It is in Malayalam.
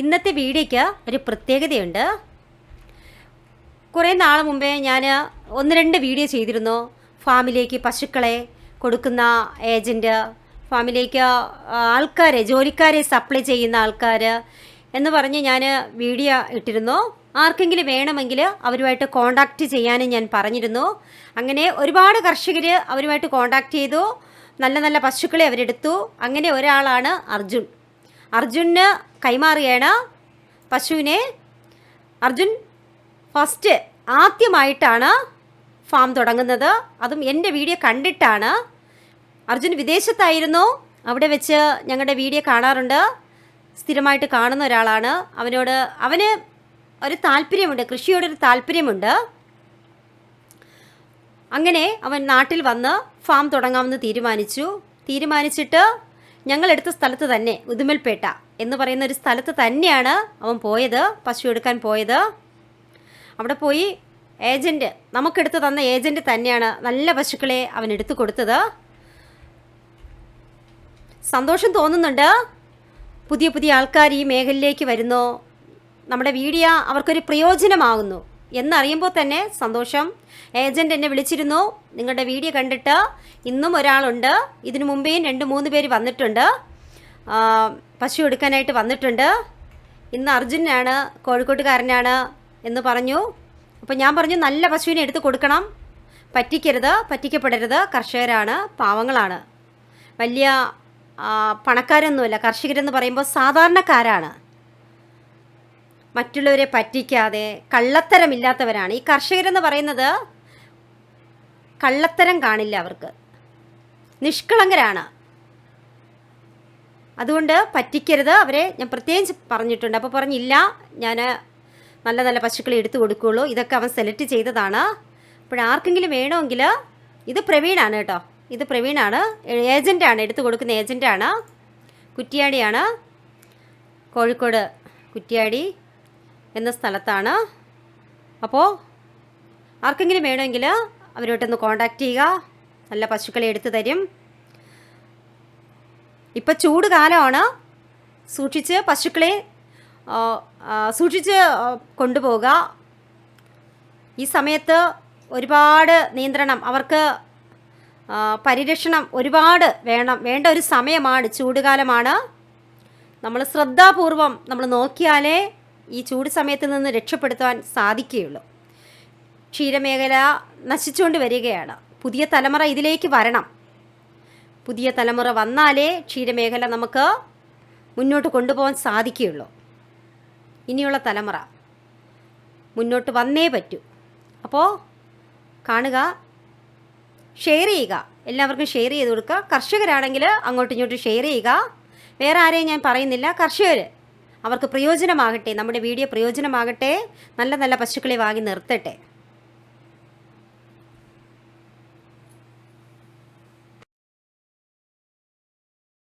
ഇന്നത്തെ വീഡിയോയ്ക്ക് ഒരു പ്രത്യേകതയുണ്ട്. കുറേ നാൾ മുമ്പേ ഞാൻ ഒന്ന് രണ്ട് വീഡിയോ ചെയ്തിരുന്നു. ഫാമിലേക്ക് പശുക്കളെ കൊടുക്കുന്ന ഏജന്റ് ഫാമിലേക്ക് ആൾക്കാരെ ജോലിക്കാരെ സപ്ലൈ ചെയ്യുന്ന ആൾക്കാർ എന്ന് പറഞ്ഞ് ഞാൻ വീഡിയോ ഇട്ടിരുന്നു. ആർക്കെങ്കിലും വേണമെങ്കിൽ അവരുമായിട്ട് കോണ്ടാക്റ്റ് ചെയ്യാനും ഞാൻ പറഞ്ഞിരുന്നു. അങ്ങനെ ഒരുപാട് കർഷകർ അവരുമായിട്ട് കോണ്ടാക്റ്റ് ചെയ്തു. നല്ല നല്ല പശുക്കളെ അവരെടുത്തു. അങ്ങനെ ഒരാളാണ് അർജുൻ. അർജുന് കൈമാറുകയാണ് പശുവിനെ. അർജുൻ ഫസ്റ്റ് ആദ്യമായിട്ടാണ് ഫാം തുടങ്ങുന്നത്. അതും എന്റെ വീഡിയോ കണ്ടിട്ടാണ്. അർജുൻ വിദേശത്തായിരുന്നു. അവിടെ വെച്ച് ഞങ്ങളുടെ വീഡിയോ കാണാറുണ്ട്. സ്ഥിരമായിട്ട് കാണുന്ന ഒരാളാണ്. അവനോട് അവന് ഒരു താല്പര്യമുണ്ട്. കൃഷിയോടൊരു താല്പര്യമുണ്ട്. അങ്ങനെ അവൻ നാട്ടിൽ വന്ന് ഫാം തുടങ്ങാമെന്ന് തീരുമാനിച്ചു. തീരുമാനിച്ചിട്ട് ഞങ്ങളെടുത്ത സ്ഥലത്ത് തന്നെ ഉദുമൽപേട്ട എന്ന് പറയുന്ന ഒരു സ്ഥലത്ത് തന്നെയാണ് അവൻ പോയത് പശു എടുക്കാൻ പോയത്. അവിടെ പോയി ഏജന്റ് നമുക്കെടുത്ത് തന്ന ഏജന്റ് തന്നെയാണ് നല്ല പശുക്കളെ അവൻ എടുത്തു കൊടുത്തത്. സന്തോഷം തോന്നുന്നുണ്ട്. പുതിയ പുതിയ ആൾക്കാർ ഈ മേഖലയിലേക്ക് വരുന്നു. നമ്മുടെ വീഡിയോ അവർക്കൊരു പ്രയോജനമാകുന്നു. എന്നറിയുമ്പോൾ തന്നെ സന്തോഷം. ഏജന്റ് എന്നെ വിളിച്ചിരുന്നു. നിങ്ങളുടെ വീഡിയോ കണ്ടിട്ട് ഇന്നും ഒരാളുണ്ട്. ഇതിനു മുമ്പേയും രണ്ട് മൂന്ന് പേര് വന്നിട്ടുണ്ട്. പശു എടുക്കാനായിട്ട് വന്നിട്ടുണ്ട്. ഇന്ന് അർജുനാണ് കോഴിക്കോട്ടുകാരനാണ് എന്ന് പറഞ്ഞു. അപ്പോൾ ഞാൻ പറഞ്ഞു നല്ല പശുവിനെ എടുത്ത് കൊടുക്കണം. പറ്റിക്കരുത് പറ്റിക്കപ്പെടരുത്. കർഷകരാണ് പാവങ്ങളാണ്. വലിയ പണക്കാരൊന്നുമല്ല. കർഷകരെന്ന് പറയുമ്പോൾ സാധാരണക്കാരാണ്. മറ്റുള്ളവരെ പറ്റിക്കാതെ കള്ളത്തരമില്ലാത്തവരാണ്. ഈ കർഷകരെന്ന് പറയുന്നത് കള്ളത്തരം കാണില്ല അവർക്ക്. നിഷ്കളങ്കരാണ്. അതുകൊണ്ട് പറ്റിക്കരുത്. അവരെ ഞാൻ പ്രത്യേകിച്ച് പറഞ്ഞിട്ടുണ്ട്. അപ്പോൾ പറഞ്ഞില്ല ഞാൻ നല്ല നല്ല പശുക്കളെ എടുത്തു കൊടുക്കുകയുള്ളൂ ഇതൊക്കെ അവൻ സെലക്ട് ചെയ്തതാണ്. അപ്പോൾ ആർക്കെങ്കിലും വേണമെങ്കിൽ ഇത് പ്രവീണാണ് കേട്ടോ. ഇത് പ്രവീണാണ്. ഏജന്റാണ് എടുത്തു കൊടുക്കുന്ന ഏജന്റാണ് കുറ്റിയാടിയാണ്. കോഴിക്കോട് കുറ്റിയാടി എന്ന സ്ഥലത്താണ്. അപ്പോൾ ആർക്കെങ്കിലും വേണമെങ്കിൽ അവരോട്ടൊന്ന് കോണ്ടാക്ട് ചെയ്യുക. നല്ല പശുക്കളെ എടുത്തു തരും. ഇപ്പം ചൂട് കാലമാണ്. സൂക്ഷിച്ച് പശുക്കളെ സൂക്ഷിച്ച് കൊണ്ടുപോവുക. ഈ സമയത്ത് ഒരുപാട് നിയന്ത്രണം അവർക്ക് പരിരക്ഷണം ഒരുപാട് വേണം. വേണ്ട ഒരു സമയമാണ് ചൂടുകാലമാണ് നമ്മൾ ശ്രദ്ധാപൂർവം നമ്മൾ നോക്കിയാലേ ഈ ചൂട് സമയത്ത് നിന്ന് രക്ഷപ്പെടുത്താൻ സാധിക്കുകയുള്ളൂ. ക്ഷീരമേഖല നശിച്ചുകൊണ്ട് വരികയാണ്. പുതിയ തലമുറ ഇതിലേക്ക് വരണം. പുതിയ തലമുറ വന്നാലേ ക്ഷീരമേഖല നമുക്ക് മുന്നോട്ട് കൊണ്ടുപോകാൻ സാധിക്കുകയുള്ളൂ. ഇനിയുള്ള തലമുറ മുന്നോട്ട് വന്നേ പറ്റൂ. അപ്പോൾ കാണുക ഷെയർ ചെയ്യുക. എല്ലാവർക്കും ഷെയർ ചെയ്ത് കൊടുക്കുക. കർഷകരാണെങ്കിൽ അങ്ങോട്ടും ഇങ്ങോട്ടും ഷെയർ ചെയ്യുക. വേറെ ആരെയും ഞാൻ പറയുന്നില്ല. കർഷകർ അവർക്ക് പ്രയോജനമാകട്ടെ നമ്മുടെ വീഡിയോ പ്രയോജനമാകട്ടെ നല്ല നല്ല പശുക്കളെ വാങ്ങി നിർത്തട്ടെ.